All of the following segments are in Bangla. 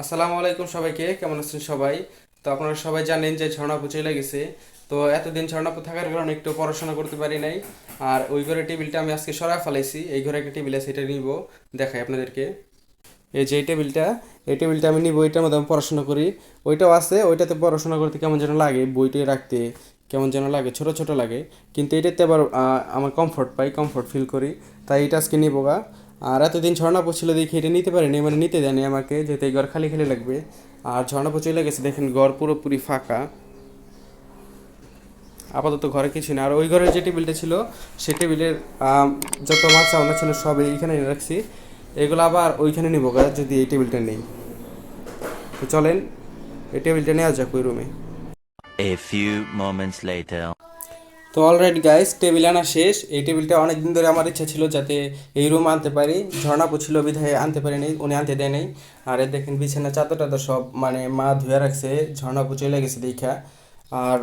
আসসালামু আলাইকুম সবাইকে, কেমন আছেন সবাই? তো আপনারা সবাই জানেন যে ঝর্ণাপু চলে গেছে। তো এতদিন ঝর্ণাপু থাকার কারণে একটু পড়াশোনা করতে পারি নাই। আর ওই ঘরে টেবিলটা আমি আজকে সরাই ফেলাইছি। এই ঘরে একটা টেবিল আছে, এটা নিব, দেখাই আপনাদেরকে। এই যে এই টেবিলটা এই টেবিলটা আমি নিব, এটার মধ্যে আমি পড়াশোনা করি। ওইটাও আছে, ওইটাতে পড়াশোনা করতে কেমন যেন লাগে, বইটি রাখতে কেমন যেন লাগে, ছোট ছোট লাগে। কিন্তু এটাতে আবার আমার কমফোর্ট পাই কমফোর্ট ফিল করি। তাই এটা আজকে নিবো আর এতদিন ঝর্ণাপু ছিল দেখি এটা নিতে পারিনি মানে নিতে দেয়নি আমাকে, যেহেতু এই ঘর খালি খালি লাগবে। আর ঝর্ণাপু চলে গেছে, দেখেন ঘর পুরোপুরি ফাঁকা। আপাতত ঘরে কিছু না আর ওই ঘরের যে টেবিলটা ছিল, সে টেবিলের যত মাছ আমরা ছিল সব এইখানে রাখছি। এগুলো আবার ওইখানে নিবো যদি এই টেবিলটা নেই। তো চলেন, এই টেবিলটা নেওয়া যাক ওই রুমে A few moments later. তো অলরাইট গাইস টেবিল আনা শেষ। এই টেবিলটা অনেক দিন ধরে আমার ইচ্ছা ছিল যাতে এই রুম আনতে পারি। ঝর্ণা ছিল বিধায় আনতে পারি নাই উনি আনতে দেয় নাই। আর দেখেন বিছানা চাদর টাদর সব মানে মা ধুয়ে রাখছে, ঝর্ণা চলে গেছে দেখা। আর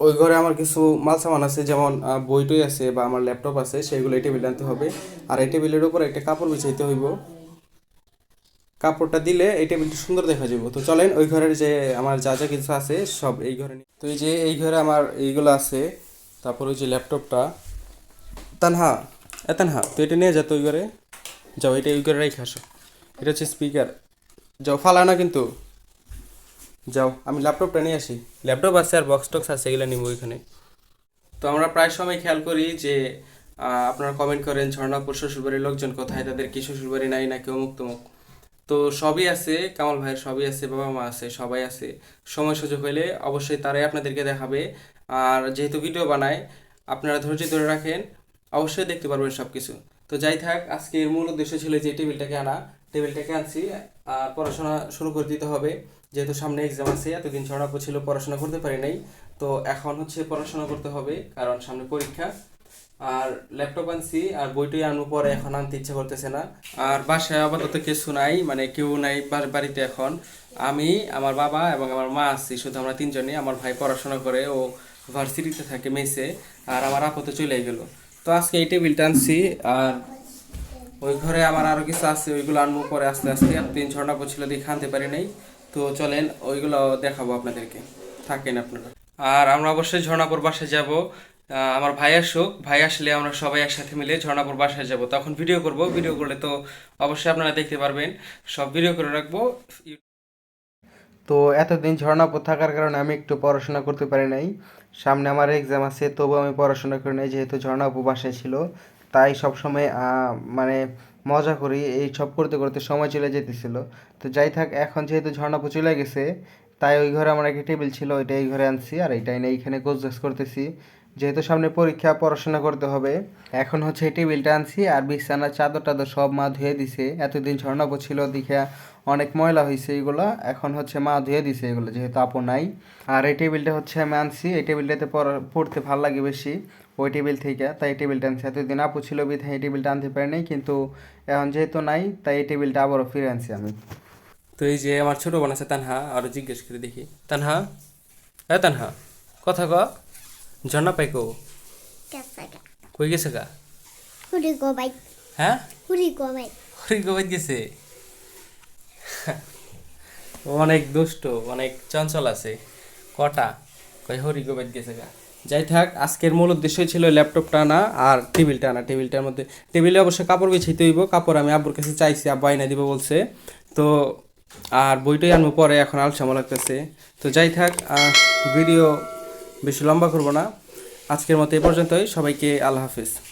ওই ঘরে আমার কিছু মাল সামান আছে, যেমন বই টই আছে বা আমার ল্যাপটপ আছে, সেগুলো এই টেবিলে আনতে হবে। আর এই টেবিলের উপর একটা কাপড় বিছাইতে হইব। কাপড়টা দিলে এই টেবিলটা সুন্দর দেখা যাবে তো চলেন, ওই ঘরের যে আমার যা যা কিছু আছে, সব এই ঘরে তো এই যে এই ঘরে আমার এইগুলো আছে তারপর ওই যে ল্যাপটপটা। তানহা এ তানহা তো এটা নিয়ে যা তো ওই ঘরে যাও এটা ওই ঘরে রেখে আসো। এটা হচ্ছে স্পিকার যাও ফালা না কিন্তু। যাও আমি ল্যাপটপটা নিয়ে আসি। ল্যাপটপ আছে আর বক্স টক্স আছে এগুলো নিব ওইখানে তো আমরা প্রায় সময় খেয়াল করি যে আপনারা কমেন্ট করেন ঝর্ণাপুর শ্বশুরবাড়ির লোকজন কোথায় তাদের কি শ্বশুরবাড়ি নাই নাকি অমুক তমুক? তো সবই আছে, কামাল ভাইয়ের সবই আছে, বাবা মা আছে, সবাই আছে। সময় সুযোগ হলে অবশ্যই তারাই আপনাদেরকে দেখাবে। আর যেহেতু ভিডিও বানায়, আপনারা ধৈর্য ধরে রাখেন, অবশ্যই দেখতে পারবেন সব কিছু তো যাই থাক, আজকের মূল উদ্দেশ্য ছিল যে টেবিলটাকে আনা। টেবিলটাকে আনছি, আর পড়াশোনা শুরু করে দিতে হবে। যেহেতু সামনে এক্সাম আছে, এতদিন ছড়াপো ছিল, পড়াশোনা করতে পারি নাই। তো এখন হচ্ছে পড়াশোনা করতে হবে, কারণ সামনে পরীক্ষা। আর ল্যাপটপ আনছি, আর বইটই আনব পরে এখন আনতে ইচ্ছা করতেছে না। আর বাসায় আপাতত কিছু নাই মানে কেউ নাই বাড়িতে এখন। আমি, আমার বাবা এবং আমার মা আছি, শুধু আমরা তিনজনই। আমার ভাই পড়াশোনা করে, ও ভার্সিটিতে থাকে মেসে, আর আমার আপাতত চলে গেল। তো আজকে এই টেবিলটা আনছি, আর ওই ঘরে আমার আরও কিছু আছে, ওইগুলো আনব পরে আস্তে আস্তে। আর তিন ছটা পছিল দিয়ে খানতে পারি নাই। তো চলেন, ওইগুলো দেখাবো আপনাদেরকে। থাকেন আপনারা। আর আমরা অবশ্যই ঝর্ণাপুর বাসায় যাব। আমার ভাই আসুক, ভাই আসলে আমরা সবাই একসাথে মিলে ঝর্ণাপুর বাসায় যাব। তখন ভিডিও করব ভিডিও করলে তো অবশ্যই আপনারা দেখতে পারবেন। সব ভিডিও করে রাখব। তো এতদিন ঝর্ণাপুর থাকার কারণে আমি একটু পড়াশোনা করতে পারি নাই। সামনে আমার এক্সাম আছে তবু আমি পড়াশোনা করি নাই, যেহেতু ঝর্ণাপু বাসায় ছিল। তাই সবসময় মানে মজা করি, এই সব করতে করতে সময় চলে যেতেছিল। তো যাই থাক, এখন যেহেতু ঝর্ণাপু চলে গেছে, তাই ওই ঘরে আমার একটা টেবিল ছিল ওইটা এই ঘরে আনছি, আর এইটাই না এইখানে গোজগাছ করতেছি। যেহেতু সামনে পরীক্ষা, পড়াশোনা করতে হবে, এখন হচ্ছে টেবিলটা আনছি আর বিছানার চাদর টাদর সব মা ধুয়ে দিছে। এতদিন ঝর্ণাপু ছিল, দেখে অনেক ময়লা হয়েছে এগুলো, এখন হচ্ছে মা ধুয়ে দিছে এগুলো, যেহেতু আপু নাই। আর এই টেবিলটা হচ্ছে আমি আনছি, এই টেবিলটাতে পড়া- পড়তে ভালো লাগে বেশি, ওই টেবিল থেকে, তাই এই টেবিলটা আনছি। এতদিন আপু ছিল বিধায় এই টেবিলটা আনতে পারি নাই, কিন্তু এখন যেহেতু নাই, তাই এই টেবিলটা আবারও ফিরে আনছি আমি। তো এই যে আমার ছোট বোন আছে তানহা, আরও জিজ্ঞেস করে দেখি। তানহা? হ্যাঁ তানহা, কথা ক। ঝর্ণা পাই কো Kasaga. কই গেছে গা? Huri go bye. হ্যাঁ? Huri go bye. হরি গোবাইত গেছে? ও অনেক দুষ্ট অনেক চঞ্চল আছে। কটা? কই হরি গোবাইত গেছে গা? যাই থাক আজকের মূল উদ্দেশ্যই ছিল ল্যাপটপটা আনা আর টেবিলটা আনা টেবিলটার মধ্যে টেবিলে অবশ্যই কাপড় বিছাইতে হইব কাপড় আমি আব্বুর কাছে চাইছি আব্বা আইনা দিব বলছে। তো আর বইটাই আনব পরে এখন আলসামো লাগতেছে। তো যাই থাক ভিডিও বেশি লম্বা করব না। আজকের মতো এ পর্যন্তই। সবাইকে আল্লাহ হাফিজ।